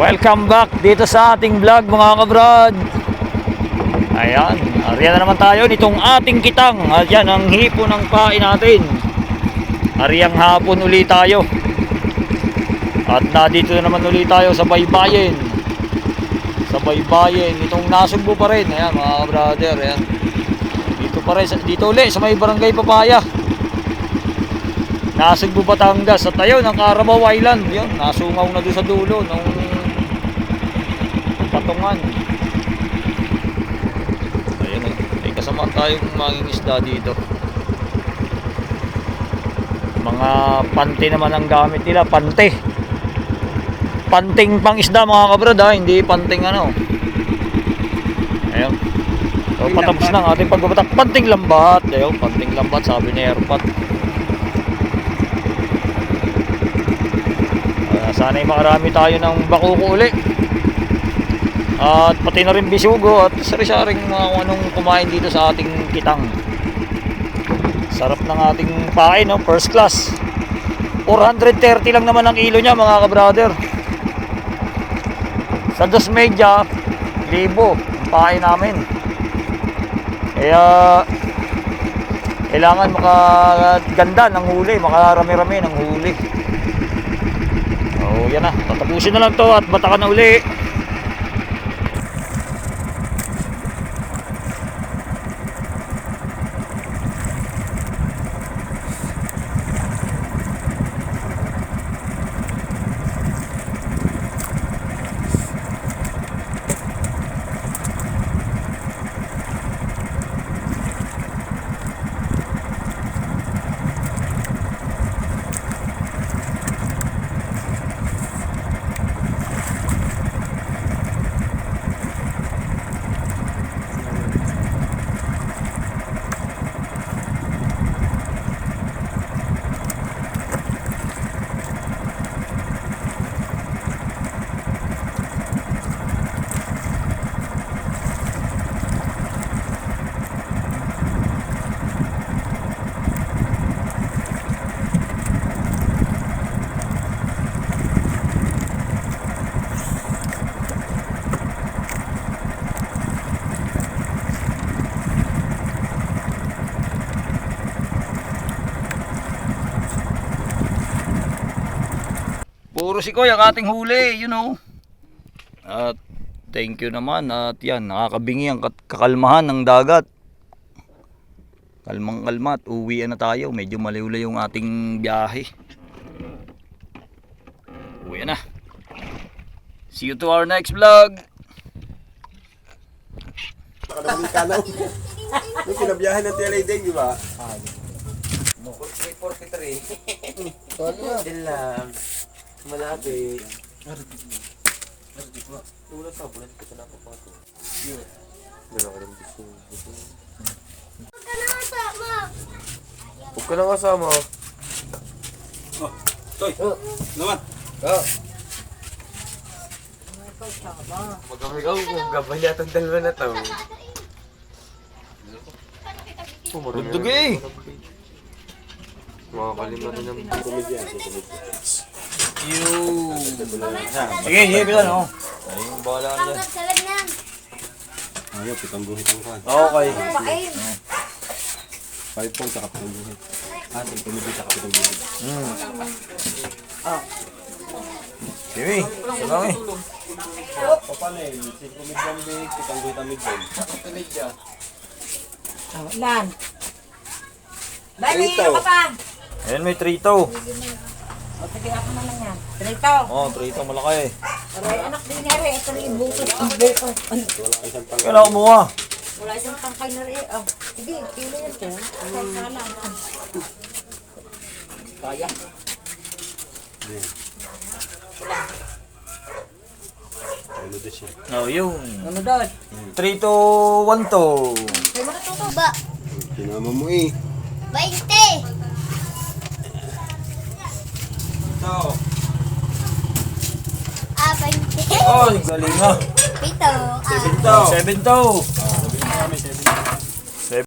Welcome back dito sa ating vlog mga kabrad. Ayan, ariyan na naman tayo nitong ating kitang. Ayan ang hipo ng pain natin. Ariyang hapon uli tayo. At nandito na naman uli tayo sa baybayin. Sa baybayin, itong nasugbo pa rin. Ayan mga brother, ayan. Dito pa rin, dito uli sa may barangay Papaya. Nasugbo Batangas at ayun ang Carabao Island. Yun, nasungaw na doon sa dulo nung patungan. Ayun eh, may kasama tayong manging isda dito. Mga pante naman ang gamit nila, pante. Panting pang isda mga kabrad ha, hindi panting ano. Ayun. So, patapos na ang ating pagbabatak. Panting lambat. Ayun, panting lambat sabi ni Airpat. Uh, sana'y makarami tayo ng bakuko uli. At pati na rin bisugo at sari-saring mga kung anong kumain dito sa ating kitang. Sarap ng ating pain, no? First class. 430 lang naman ang kilo niya mga ka-brother. Sa dos media, libo ang pain namin. Kaya kailangan makaganda ng huli, makarami-rami ng huli. Oh, yan na. Tatapusin na lang to at batakan na uli. Puro si Koy ang ating huli, you know. At thank you naman at yan, nakakabingi ang kakalmahan ng dagat. Kalmang kalma at uwi na tayo. Medyo maliwla yung ating biyahe. Uwi na. See you to our next vlog. Nakadaming kanaw. Yung pinabiyahan ng TLA din, di ba? 43. Din lang. Malapit. Wala sa bulan ko na pa to. Dala ko lang gusto. Huwag ka na kasama. Toy, naman. Oh. Mag-amigaw kung gabay niya itong dalawa na to. Dugdug eh. Mga kalima rin ng Komedya, si komedya. You. Sige, sige, bilan oh. Ay, bahala na dyan. Ayaw, pitang guhit ang kan. Okay. Five points, saka pitang guhit. Ah, si komedya, saka pitang guhit. Mm. Sige, salang eh. Paano eh, si komedya ang big, pitang guhit ang big bone. Oh, ilan? Bali, Trito. ano ka pa? Ayan, may trito. O, sige, ako naman yan. Trito. Oh, trito malaki. Aray, anak din nga rin. Ito rin yung bukas. Ang. Ano? Isang pang... Kailangan kumuha. Wala isang tangkay na rin. Oh, sige, kilo yan to. Kaya sana. Kaya. Ano din siya? Oh, yun. Ano doon? Trito, one to. May matututo ba? Tinama mo eh. 20! Ah, 20. Oh, galing ah. Pito. Ah, Seven to.